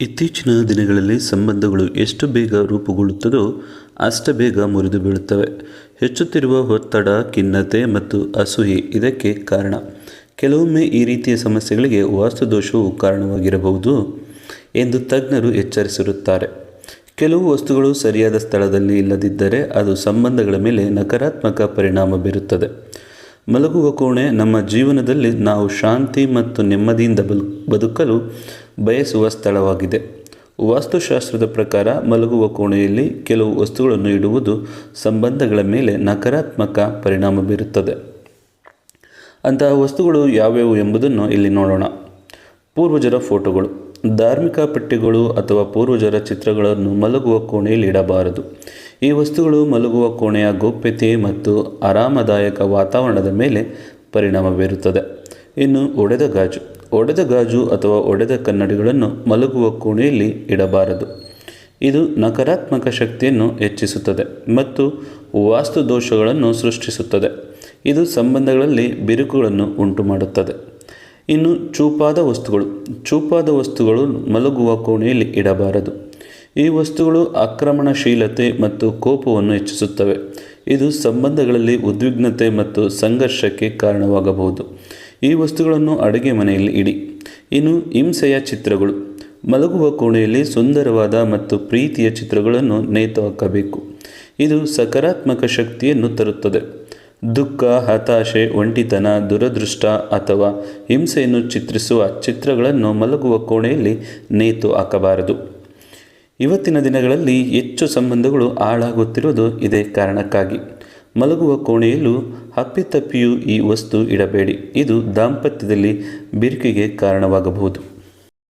ಇತ್ತೀಚಿನ ದಿನಗಳಲ್ಲಿ ಸಂಬಂಧಗಳು ಎಷ್ಟು ಬೇಗ ರೂಪುಗೊಳ್ಳುತ್ತದೋ ಅಷ್ಟು ಬೇಗ ಮುರಿದು ಬೀಳುತ್ತವೆ. ಹೆಚ್ಚುತ್ತಿರುವ ಒತ್ತಡ, ಖಿನ್ನತೆ ಮತ್ತು ಅಸೂಯೆ ಇದಕ್ಕೆ ಕಾರಣ. ಕೆಲವೊಮ್ಮೆ ಈ ರೀತಿಯ ಸಮಸ್ಯೆಗಳಿಗೆ ವಾಸ್ತುದೋಷವು ಕಾರಣವಾಗಿರಬಹುದು ಎಂದು ತಜ್ಞರು ಎಚ್ಚರಿಸಿರುತ್ತಾರೆ. ಕೆಲವು ವಸ್ತುಗಳು ಸರಿಯಾದ ಸ್ಥಳದಲ್ಲಿ ಇಲ್ಲದಿದ್ದರೆ ಅದು ಸಂಬಂಧಗಳ ಮೇಲೆ ನಕಾರಾತ್ಮಕ ಪರಿಣಾಮ ಬೀರುತ್ತದೆ. ಮಲಗುವ ಕೋಣೆ ನಮ್ಮ ಜೀವನದಲ್ಲಿ ನಾವು ಶಾಂತಿ ಮತ್ತು ನೆಮ್ಮದಿಯಿಂದ ಬದುಕಲು ಬಯಸುವ ಸ್ಥಳವಾಗಿದೆ. ವಾಸ್ತುಶಾಸ್ತ್ರದ ಪ್ರಕಾರ ಮಲಗುವ ಕೋಣೆಯಲ್ಲಿ ಕೆಲವು ವಸ್ತುಗಳನ್ನು ಇಡುವುದು ಸಂಬಂಧಗಳ ಮೇಲೆ ನಕಾರಾತ್ಮಕ ಪರಿಣಾಮ ಬೀರುತ್ತದೆ. ಅಂತಹ ವಸ್ತುಗಳು ಯಾವ್ಯಾವು ಎಂಬುದನ್ನು ಇಲ್ಲಿ ನೋಡೋಣ. ಪೂರ್ವಜರ ಫೋಟೋಗಳು. ಧಾರ್ಮಿಕ ಪಟ್ಟಿಗಳು ಅಥವಾ ಪೂರ್ವಜರ ಚಿತ್ರಗಳನ್ನು ಮಲಗುವ ಕೋಣೆಯಲ್ಲಿ ಇಡಬಾರದು. ಈ ವಸ್ತುಗಳು ಮಲಗುವ ಕೋಣೆಯ ಗೌಪ್ಯತೆ ಮತ್ತು ಆರಾಮದಾಯಕ ವಾತಾವರಣದ ಮೇಲೆ ಪರಿಣಾಮ ಬೀರುತ್ತದೆ. ಇನ್ನು ಒಡೆದ ಗಾಜು. ಒಡೆದ ಗಾಜು ಅಥವಾ ಒಡೆದ ಕನ್ನಡಿಗಳನ್ನು ಮಲಗುವ ಕೋಣೆಯಲ್ಲಿ ಇಡಬಾರದು. ಇದು ನಕಾರಾತ್ಮಕ ಶಕ್ತಿಯನ್ನು ಹೆಚ್ಚಿಸುತ್ತದೆ ಮತ್ತು ವಾಸ್ತು ದೋಷಗಳನ್ನು ಸೃಷ್ಟಿಸುತ್ತದೆ. ಇದು ಸಂಬಂಧಗಳಲ್ಲಿ ಬಿರುಕುಗಳನ್ನು ಉಂಟುಮಾಡುತ್ತದೆ. ಇನ್ನು ಚೂಪಾದ ವಸ್ತುಗಳು ಚೂಪಾದ ವಸ್ತುಗಳು ಮಲಗುವ ಕೋಣೆಯಲ್ಲಿ ಇಡಬಾರದು. ಈ ವಸ್ತುಗಳು ಆಕ್ರಮಣಶೀಲತೆ ಮತ್ತು ಕೋಪವನ್ನು ಹೆಚ್ಚಿಸುತ್ತವೆ. ಇದು ಸಂಬಂಧಗಳಲ್ಲಿ ಉದ್ವಿಗ್ನತೆ ಮತ್ತು ಸಂಘರ್ಷಕ್ಕೆ ಕಾರಣವಾಗಬಹುದು. ಈ ವಸ್ತುಗಳನ್ನು ಅಡುಗೆ ಮನೆಯಲ್ಲಿ ಇಡಿ. ಇನ್ನು ಹಿಂಸೆಯ ಚಿತ್ರಗಳು. ಮಲಗುವ ಕೋಣೆಯಲ್ಲಿ ಸುಂದರವಾದ ಮತ್ತು ಪ್ರೀತಿಯ ಚಿತ್ರಗಳನ್ನು ನೇತು ಹಾಕಬೇಕು. ಇದು ಸಕಾರಾತ್ಮಕ ಶಕ್ತಿಯನ್ನು ತರುತ್ತದೆ. ದುಃಖ, ಹತಾಶೆ, ಒಂಟಿತನ, ದುರದೃಷ್ಟ ಅಥವಾ ಹಿಂಸೆಯನ್ನು ಚಿತ್ರಿಸುವ ಚಿತ್ರಗಳನ್ನು ಮಲಗುವ ಕೋಣೆಯಲ್ಲಿ ನೇತು ಹಾಕಬಾರದು. ಇವತ್ತಿನ ದಿನಗಳಲ್ಲಿ ಹೆಚ್ಚು ಸಂಬಂಧಗಳು ಹಾಳಾಗುತ್ತಿರುವುದು ಇದೇ ಕಾರಣಕ್ಕಾಗಿ. ಮಲಗುವ ಕೋಣೆಯಲ್ಲೂ ಅಪ್ಪಿತಪ್ಪಿಯೂ ಈ ವಸ್ತು ಇಡಬೇಡಿ. ಇದು ದಾಂಪತ್ಯದಲ್ಲಿ ಬಿರುಕಿಗೆ ಕಾರಣವಾಗಬಹುದು.